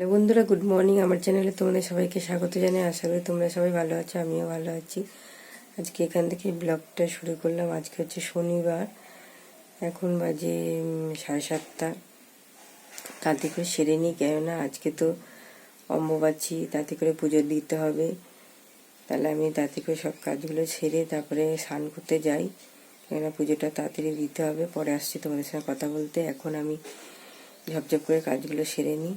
Hello বন্ধুরা good morning আমার চ্যানেলে তোমাদের সবাইকে স্বাগত জানাই। আশা করি তোমরা সবাই ভালো আছো, আমিও ভালো আছি। আজকে এখান থেকে ব্লগটা শুরু করলাম। আজকে হচ্ছে শনিবার। এখন বাজে সাড়ে সাতটা। তাতে করে সেরে নিই, কেননা আজকে তো অম্বুবাচী, তাতে করে পুজো দিতে হবে। তাহলে আমি তাতে করে সব কাজগুলো সেরে তারপরে স্নান করতে যাই। কেননা পুজোটা তাড়াতাড়ি দিতে হবে। পরে আসছি তোমাদের সঙ্গে কথা বলতে। এখন আমি ঝপঝপ করে কাজগুলো সেরে নিই।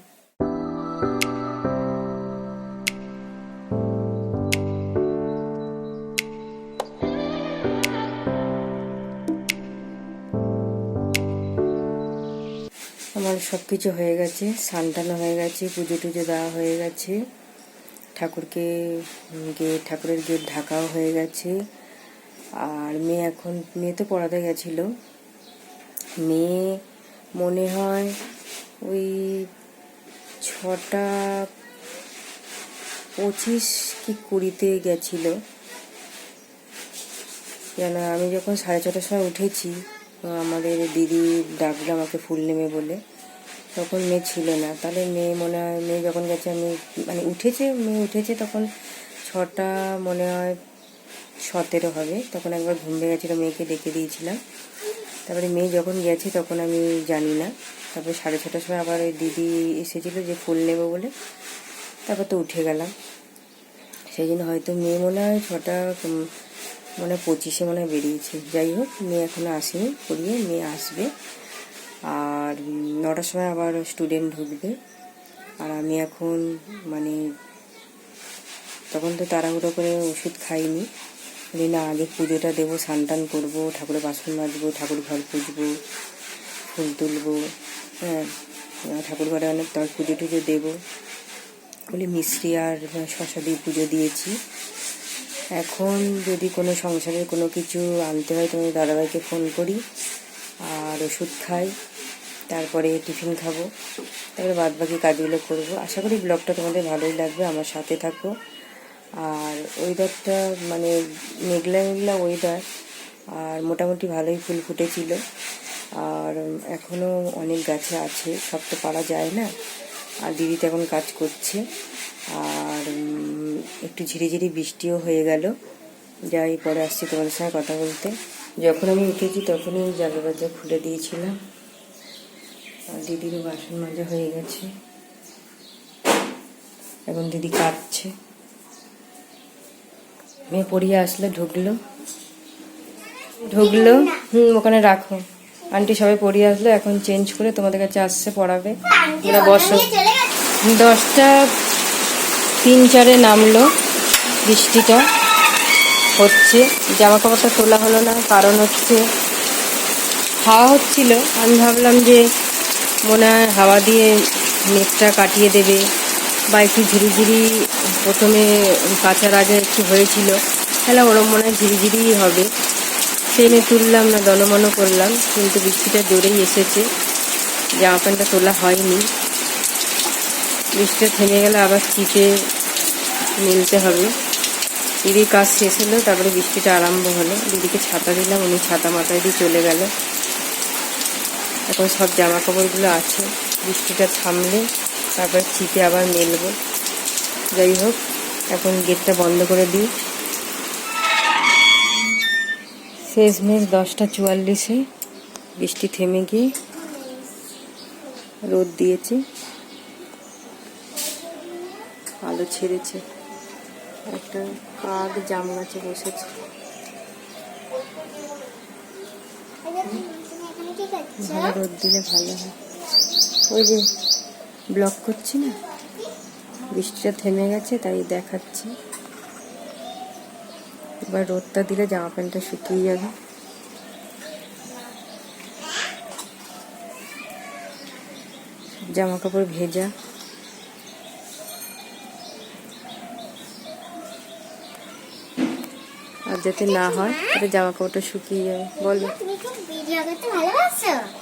আমার সব কিছু হয়ে গেছে সানটানো হয়ে গেছে, পুজো টুজো দেওয়া হয়ে গেছে। ঠাকুরকে গেট ঠাকুরের গেট ঢাকাও হয়ে গেছে। আর মেয়ে এখন, মেয়ে তো পড়াতে গেছিল। মেয়ে মনে হয় ওই ছটা পঁচিশ কি কুড়িতে গেছিল। কেন আমি যখন সাড়ে ছটার সময় উঠেছি আমাদের দিদি ডাকলো আমাকে ফুল নেমে বলে, তখন মেয়ে ছিল না। তাহলে মেয়ে মনে হয়, মেয়ে যখন গেছে আমি মানে উঠেছে, মেয়ে উঠেছে তখন ছটা মনে হয় সতেরো হবে, তখন একবার ঘুম ভেঙে মেয়েকে ডেকে দিয়েছিলাম। তারপরে মেয়ে যখন গেছে তখন আমি জানি না। তারপরে সাড়ে ছটার সময় আবার ওই দিদি এসেছিল যে ফুল নেব বলে। তারপর তো উঠে গেলাম। সেই জন্য হয়তো মেয়ে মনে হয় ছটা মনে পঁচিশে মনে হয় বেরিয়েছে। যাই হোক, মেয়ে এখনও আসেনি, পড়িয়ে মেয়ে আসবে। আর নটার সময় আবার স্টুডেন্ট ঢুকবে। আর আমি এখন মানে তখন তো তাড়াহুড়ো করে ওষুধ খাইনি। বলি, না, আগে পুজোটা দেবো, স্নান টান করব, ঠাকুরের বাসন মাজবো, ঠাকুর ঘর পুজবো, ফুল তুলবো। হ্যাঁ ঠাকুর ঘরে অনেক তার পুজো টুজো দেবো। বলে মিষ্টি আর শশা দিয়ে পুজো দিয়েছি। এখন যদি কোনো সংসারের কোনো কিছু আনতে হয় তোমাদের দাদাভাইকে ফোন করি আর ওষুধ খাই, তারপরে টিফিন খাব, তারপরে বাদ বাকি কাজগুলো করব। আশা করি ব্লগটা তোমাদের ভালোই লাগবে, আমার সাথে থাকো। আর ওয়েদারটা মানে মেঘলা মেঘলা ওয়েদার আর মোটামুটি ভালোই ফুল ফুটেছিল। আর এখনও অনেক গাছে আছে, সব তো পারা যায় না। আর দিদি তো এখন কাজ করছে। আর একটু ঝিরিঝিরি বৃষ্টিও হয়ে গেল। যাই, পরে আসছি তোমাদের সঙ্গে কথা বলতে। যখন আমি উঠেছি তখনই জানলা দরজা খুলে দিয়েছিলাম। আর দিদিরও বাসন মাজা হয়ে গেছে। এখন দিদি কাঁদছে। মেয়ে পড়িয়ে আসলে, ঢুকলো। ঢুকলো? হুম, ওখানে রাখো। আন্টি সবাই পড়িয়ে আসলো এখন চেঞ্জ করে তোমাদের কাছে আসছে পড়াবে। এরা বসো। দশটা তিন চারে নামলো বৃষ্টিটা হচ্ছে জামা কাপড়টা তোলা হলো না কারণ হচ্ছে হাওয়া হচ্ছিল। আমি ভাবলাম যে মনে হয় হাওয়া দিয়ে নেটটা কাটিয়ে দেবে বা একটু ঝিরিঝিরি প্রথমে কাঁচার আগে একটু হয়েছিল। তাহলে ওরম মনে হয় ঝিরিঝিরিই হবে। নিয়ে তুললাম না দনমনও করলাম, কিন্তু বৃষ্টিটা জোরেই এসেছে। জামা প্যান্টটা তোলা হয়নি। বৃষ্টিটা থেমে গেলে আবার চিপে মিলতে হবে। দিদির কাজ শেষ হলো, তারপরে বৃষ্টিটা আরম্ভ হলো। দিদিকে ছাতা দিলাম, উনি ছাতা মাথায় দিয়ে চলে গেল। এখন সব জামা কাপড়গুলো আছে। বৃষ্টিটা থামলে তারপর চিপে আবার মেলবো। যাই হোক, এখন গেটটা বন্ধ করে দিই। শেষমেশ দশটা চুয়াল্লিশে। বৃষ্টি থেমে গিয়ে রোদ দিয়েছে। আলো ছেড়েছে। একটা কাক জাম গাছে বসেছে। ভালো রোদ দিলে ভালো হয়। ওই যে ব্লক করছি না? বৃষ্টিটা থেমে গেছে, তাই দেখাচ্ছি। এবার রোদটা দিলে জামা প্যান্টটা শুকিয়ে যাবে। জামা কাপড় ভেজা। আর যাতে না হয় তাহলে জামা কাপড়টা শুকিয়ে যাবে। বলো।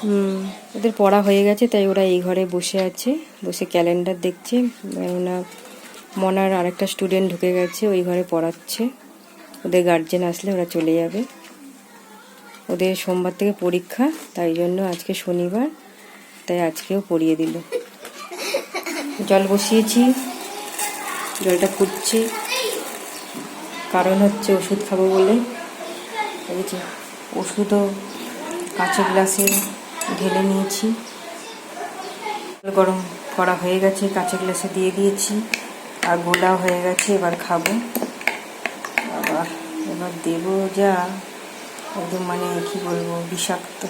হুম ওদের পড়া হয়ে গেছে তাই ওরা এই ঘরে বসে আছে বসে ক্যালেন্ডার দেখছে। কেননা মনার আরেকটা স্টুডেন্ট ঢুকে গেছে ওই ঘরে পড়াচ্ছে। ওদের গার্জেন আসলে ওরা চলে যাবে। ওদের সোমবার থেকে পরীক্ষা, তাই জন্য আজকে শনিবার, তাই আজকেও পড়িয়ে দিল। জল বসিয়েছি, জলটা ফুটছে। কারণ হচ্ছে ওষুধ খাব বলে। যে ওষুধও কাঁচের গ্লাসে ঢেলে নিয়েছি। গরম করা হয়ে গেছে, কাঁচের গ্লাসে দিয়ে দিয়েছি। আর গোলাও হয়ে গেছে, এবার খাব। দেবো যা একদম মানে কি বলব, বিষাক্ত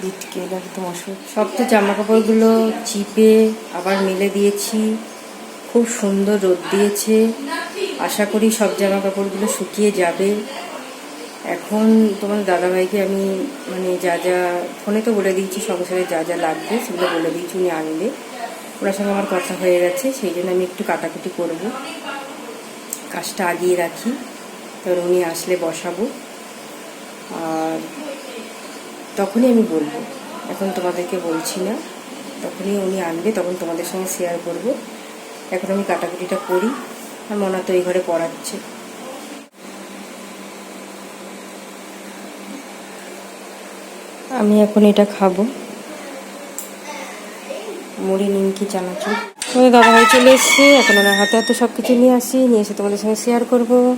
বিটকেল একদম ওষুধ সব তো জামা কাপড়গুলো চিপে আবার মেলে দিয়েছি। খুব সুন্দর রোদ দিয়েছে। আশা করি সব জামা কাপড়গুলো শুকিয়ে যাবে। এখন তোমার দাদাভাইকে আমি মানে যা যা, ফোনে তো বলে দিয়েছি সংসারে যা যা লাগবে সেগুলো বলে দিয়েছি, উনি আনবে। ওনার সঙ্গে আমার কথা হয়ে গেছে, সেই জন্য আমি একটু কাটাকুটি করব। কাজটা আগিয়ে রাখি। এবার উনি আসলে বসাবো। আর তখনই আমি বলব। এখন তোমাদেরকে বলছি না। তখনই উনি আনবে, তখন তোমাদের সঙ্গে শেয়ার করব। এখন আমি কাটাকুটিটা করি। আর মনা তো এই ঘরে পড়াচ্ছে। আমি এখন এটা খাব। মুড়ি, নিমকি, চানাচুর। তোমাদের দাদাভাই চলে এসছে। এখন ওনার হাতে হাতে সব কিছু নিয়ে আসি। নিয়ে এসে তোমাদের সঙ্গে শেয়ার করব।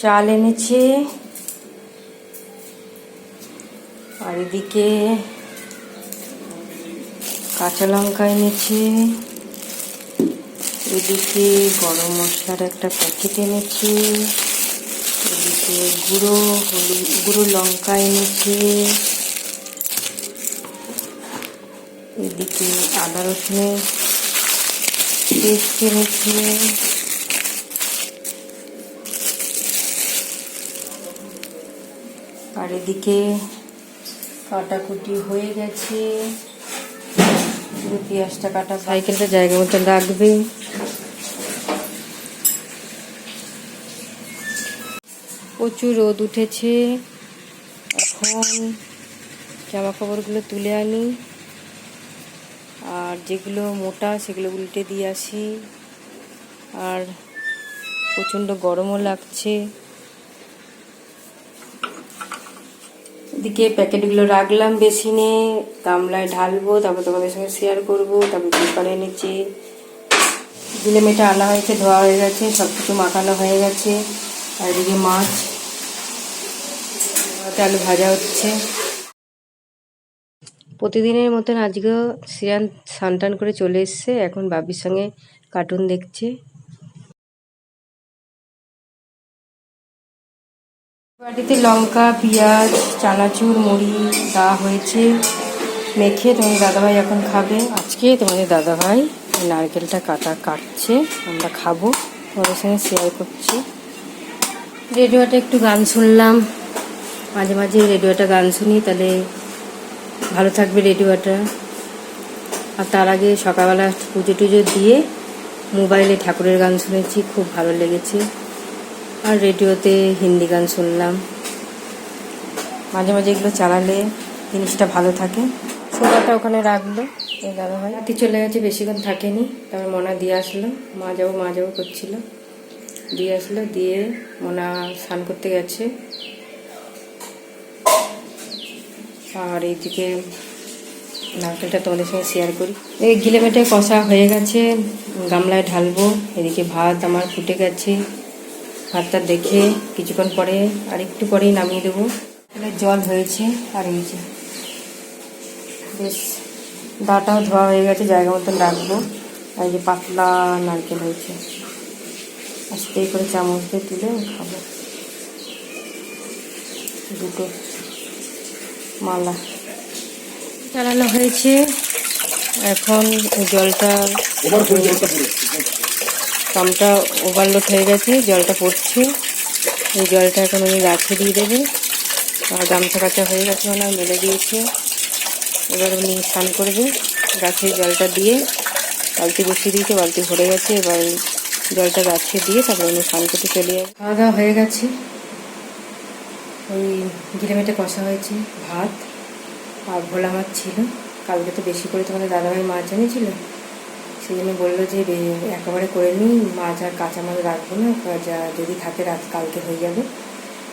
চাল এনেছে। আর এদিকে কাঁচা লঙ্কা এনেছে। এদিকে গরম মশলার একটা প্যাকেট এনেছে। এদিকে গুঁড়ো হলুদ গুঁড়ো লঙ্কা এনেছে। এদিকে আদা রসুনের পেস্ট এনেছে। আর এদিকে কাটাকুটি হয়ে গেছে। পেঁয়াজটা কাটা সাইকেলটা জায়গা মতো রাখবে। প্রচুর রোদ উঠেছে। এখন জামা কাপড়গুলো তুলে আনি। আর যেগুলো মোটা সেগুলো উল্টে দিয়ে আসি। আর প্রচণ্ড গরমও লাগছে। এদিকে প্যাকেটগুলো রাখলাম বেসিনে, গামলায় ঢালবো, তারপর তোমাদের সঙ্গে শেয়ার করব, তারপর পেপার দিলে মেটা আনা হয়েছে, ধোয়া হয়ে গেছে সব কিছু মাখানো হয়ে গেছে, আর এদিকে মাছ আলু ভাজা হচ্ছে। প্রতিদিনের মতন আজকেও সিরান স্নান করে চলে এসছে, এখন বাবির সঙ্গে কার্টুন দেখছে। বাটিতে লঙ্কা, পেঁয়াজ, চানাচুর, মুড়ি দেওয়া হয়েছে। মেখে তোমাদের দাদাভাই এখন খাবে। আজকে তোমাদের দাদাভাই নারকেলটা কাটা কাটছে। আমরা খাব। তোমাদের সঙ্গে শেয়ার করছি। রেডিওটা একটু গান শুনলাম। মাঝে মাঝে রেডিওটা গান শুনি, তাহলে ভালো থাকবে রেডিওটা। আর তার আগে সকালবেলা পুজো টুজো দিয়ে মোবাইলে ঠাকুরের গান শুনেছি, খুব ভালো লেগেছে। আর রেডিওতে হিন্দি গান শুনলাম। মাঝে মাঝে এগুলো চালালে জিনিসটা ভালো থাকে। সোফাটা ওখানে রাখল, এই দাদাভাই রাতে চলে গেছে বেশিক্ষণ থাকেনি। তারপর মনা দিয়ে আসলো। মা যাব মা যাব করছিল। দিয়ে আসলো, দিয়ে মোনা স্নান করতে গেছে। আর এইদিকে নারকেলটা তোমাদের সঙ্গে শেয়ার করি। এই গিলে মেটে কষা হয়ে গেছে, গামলায় ঢালবো, এদিকে ভাত আমার ফুটে গেছে। ভাতটা দেখে কিছুক্ষণ পরে আর একটু পরেই নামিয়ে দেবো। জল হয়েছে, আর যে বেশ ডাটাও ধোয়া হয়ে গেছে, জায়গা মতন রাখব। আর যে পাতলা নারকেল হয়েছে, আস্তে করে চামচ দিয়ে তুলে খাব। দুটো মালা চালানো হয়েছে। এখন জলটা পাম্পটা ওভারলোড হয়ে গেছে, জলটা পড়ছে। এই জলটা এখন উনি গাছে দিয়ে দেবে। আর গামছা কাচা হয়ে গেছে ওনার মেলে দিয়েছে। এবার উনি স্নান করবে। গাছে জলটা দিয়ে বালতি বসিয়ে দিয়েছে, বালতি ভরে গেছে। এবার জলটা গাছে দিয়ে তারপর উনি স্নান করতে চলে যাবে। খাওয়া দাওয়া হয়ে গেছে। ওই গিলেমেটে কষা হয়েছে ভাত। আর ভোলা মাছ ছিল। কালকে তো বেশি করে তোমাদের দাদাভাই মাছ এনেছিল। সেই জন্য বলল যে একেবারে করে নিই মাছ আর কাঁচা মাছ রাখব না যা যদি থাকে রাত, কালকে হয়ে যাবে।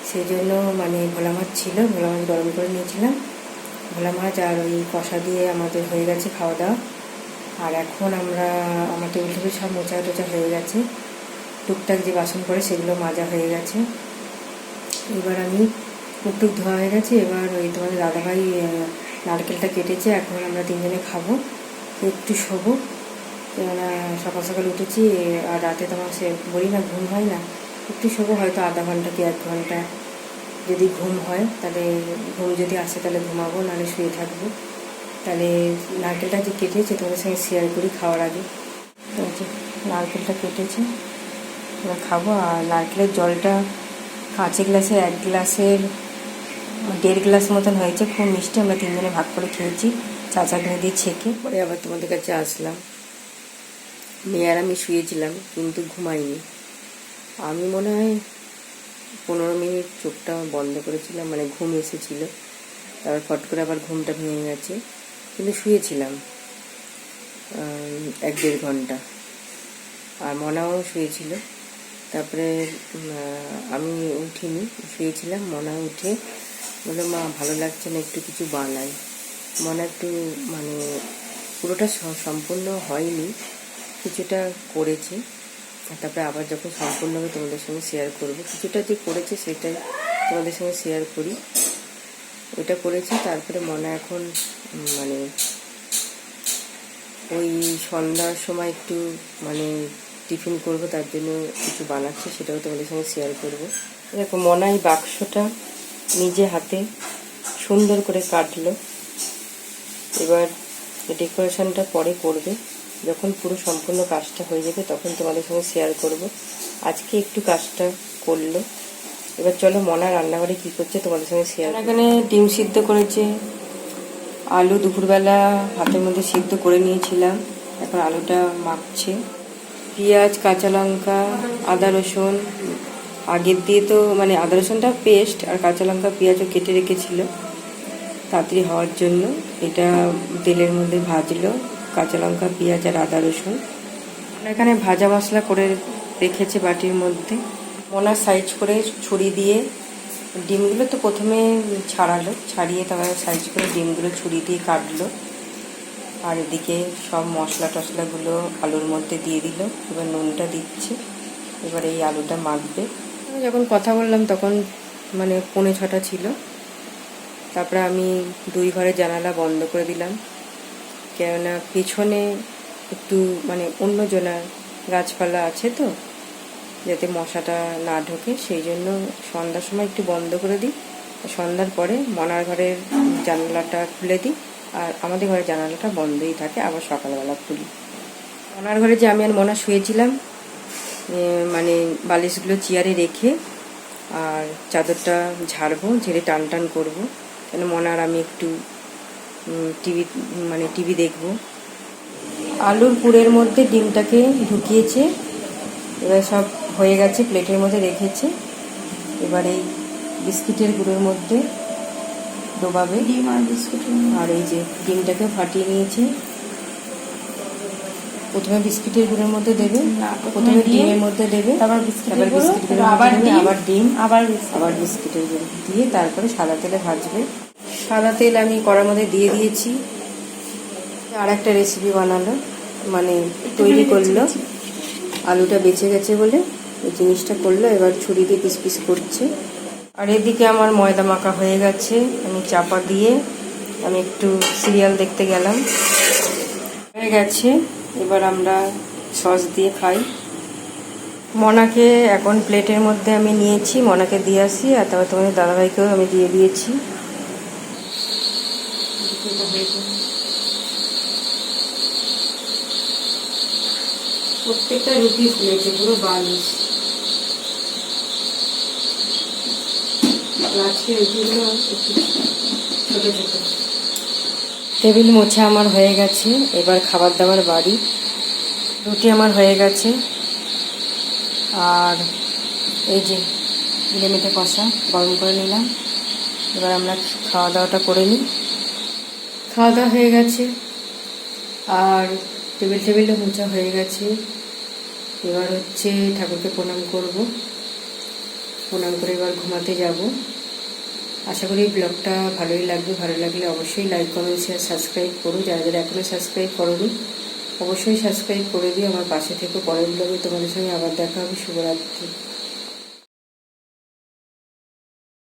সেই জন্য মানে ভোলা মাছ ছিল, ভোলা মাছ গরম করে নিয়েছিলাম। ভোলা মাছ আর ওই কষা দিয়ে আমাদের হয়ে গেছে খাওয়া দাওয়া আর এখন আমরা, আমার টেবিল টেবিল সব মোচা টোচা হয়ে গেছে। টুকটাক যে বাসন করে সেগুলো মাজা হয়ে গেছে। এবার আমি টুকটুক ধোয়া হয়ে গেছে, এবার ওই তোমাদের দাদাভাই নারকেলটা কেটেছে, এখন আমরা তিনজনে খাব। একটু শোবো। সকাল সকাল উঠেছি, আর রাতে তোমার সে বলি না, ঘুম হয় না। একটু শোবো, হয়তো আধা ঘণ্টা কি এক ঘণ্টা যদি ঘুম হয়, তাহলে ঘুম যদি আসে তাহলে ঘুমাবো, নাহলে শুয়ে থাকব। তাহলে নারকেলটা যে কেটেছে তোমাদের সঙ্গে শেয়ার করি খাওয়ার আগে। নারকেলটা কেটেছে, এবার খাব, আর নারকেলের জলটা কাঁচে গ্লাসে এক গ্লাসের দেড় গ্লাস মতন হয়েছে, খুব মিষ্টি, আমরা তিনজনে ভাগ করে খেয়েছি চা চাটনি দিয়ে ছেঁকে, পরে আবার তোমাদের কাছে আসলাম। মেয়ে আর আমি শুয়েছিলাম, কিন্তু ঘুমাইনি। আমি মনে হয় পনেরো মিনিট চোখটা বন্ধ করেছিলাম মানে ঘুম এসেছিল। তারপর ফট করে আবার ঘুমটা ভেঙে গেছে, কিন্তু শুয়েছিলাম এক দেড় ঘণ্টা। আর মনাও শুয়েছিল। তারপরে আমি উঠিনি, শুয়েছিলাম মনা উঠে বলল, মা, ভালো লাগছে না, একটু কিছু বানাই। মনে একটু মানে পুরোটা সম্পূর্ণ হয়নি। কিছুটা করেছি তারপরে আবার যখন সম্পূর্ণ হবে তোমাদের সঙ্গে শেয়ার করব। কিছুটা যে করেছে সেটাই তোমাদের সঙ্গে শেয়ার করি। ওইটা করেছি, তারপরে মনে এখন মানে ওই সন্ধ্যার সময় একটু মানে টিফিন করব, তার জন্য কিছু বানাচ্ছে, সেটাও তোমাদের সঙ্গে শেয়ার করব। দেখো, মনাই বাক্সটা নিজে হাতে সুন্দর করে কাটলো। এবার ডেকোরেশনটা পরে করবে। যখন পুরো সম্পূর্ণ কাজটা হয়ে যাবে তখন তোমাদের সঙ্গে শেয়ার করব। আজকে একটু কাজটা করল। এবার চলো মনা রান্নাঘরে কি করছে তোমাদের সঙ্গে শেয়ার এখানে ডিম সিদ্ধ করেছে। আলু দুপুরবেলা হাতের মধ্যে সিদ্ধ করে নিয়েছিলাম। এখন আলুটা মাখছে। পেঁয়াজ কাঁচা লঙ্কা আদা রসুন আগের দিয়ে তো মানে আদা রসুনটা পেস্ট আর কাঁচা লঙ্কা পেঁয়াজও কেটে রেখেছিল। তাড়াতাড়ি হওয়ার জন্য এটা তেলের মধ্যে ভাজলো। কাঁচা লঙ্কা, পেঁয়াজ আর আদা রসুন। এখানে ভাজা মশলা করে রেখেছে বাটির মধ্যে। ওনার সাইজ করে ছুরি দিয়ে ডিমগুলো তো প্রথমে ছাড়ালো। ছাড়িয়ে তারপরে সাইজ করে ডিমগুলো ছুরি দিয়ে কাটলো। আর এদিকে সব মশলা টশলাগুলো আলুর মধ্যে দিয়ে দিল। এবার নুনটা দিচ্ছে। এবার এই আলুটা মাখবে। যখন কথা বললাম তখন মানে পৌনে ছটা ছিল। তারপরে আমি দুই ঘরের জানালা বন্ধ করে দিলাম। কেননা পেছনে একটু মানে অন্য জনার গাছপালা আছে তো, যাতে মশাটা না ঢোকে, সেই জন্য সন্ধ্যার সময় একটু বন্ধ করে দিই। সন্ধ্যার পরে মনার ঘরের জানালাটা খুলে দিই, আর আমাদের ঘরের জানালাটা বন্ধই থাকে, আবার সকালবেলা খুলি। মনার ঘরে যে আমি আর মনা শুয়েছিলাম মানে বালিশগুলো চেয়ারে রেখে আর চাদরটা ঝাড়বো, ঝেড়ে টান টান করব, কেন মনার আমি একটু টিভি মানে টিভি দেখব। আলুর পুরের মধ্যে ডিমটাকে ঢুকিয়েছে এবার সব হয়ে গেছে প্লেটের মধ্যে রেখেছে। এবার এই বিস্কিটের গুঁড়োর মধ্যে ডোবাবে। ডিম আর বিস্কুট। আর এই যে ডিমটাকে ফাটিয়ে নিয়েছে। প্রথমে বিস্কিটের গুঁড়োর মধ্যে দেবে প্রথমে ডিমের মধ্যে দেবে তারপর বিস্কিটের গুঁড়ো, আবার আবার ডিম ডিম, আবার ডিম আবার আবার বিস্কিটের গুঁড়ো দিয়ে তারপরে সাদা তেলে ভাজবে। সাদা তেল আমি কড়ার মধ্যে দিয়ে দিয়েছি। আর একটা রেসিপি বানালো মানে তৈরি করল। আলুটা বেঁচে গেছে বলে এই জিনিসটা করল এবার ছুরি দিয়ে পিস পিস করছে। আর এদিকে আমার ময়দা মাখা হয়ে গেছে আমি চাপা দিয়ে আমি একটু সিরিয়াল দেখতে গেলাম। হয়ে গেছে এবার আমরা সস দিয়ে খাই। মনাকে এখন প্লেটের মধ্যে আমি নিয়েছি মনাকে দিয়ে আসি আর তারপর তোমাদের দাদাভাইকেও আমি দিয়ে দিয়েছি। প্রত্যেকটা রুটি ফুলেছে পুরো বালিশ রুটিগুলো টেবিল মোছা আমার হয়ে গেছে, এবার খাবার দাবার বাড়ি। রুটি আমার হয়ে গেছে। আর এই যে মিলেমিটে কষা, গরম করে নিলাম। এবার আমরা খাওয়া দাওয়াটা করে নিই। খাওয়া দাওয়া হয়ে গেছে। আর টেবিল টেবিলও মোছা হয়ে গেছে। এবার হচ্ছে ঠাকুরকে প্রণাম করব। প্রণাম করে এবার ঘুমাতে যাব। আশা করি ব্লগটা ভালোই লাগবে। ভালো লাগলে অবশ্যই লাইক কমেন্ট শেয়ার সাবস্ক্রাইব করো। যারা যারা এখনও সাবস্ক্রাইব করোনি, অবশ্যই সাবস্ক্রাইব করে দিও। আমার পাশে থেকে পরের ব্লগে তোমাদের সঙ্গে আবার দেখা হবে। শুভরাত্রি।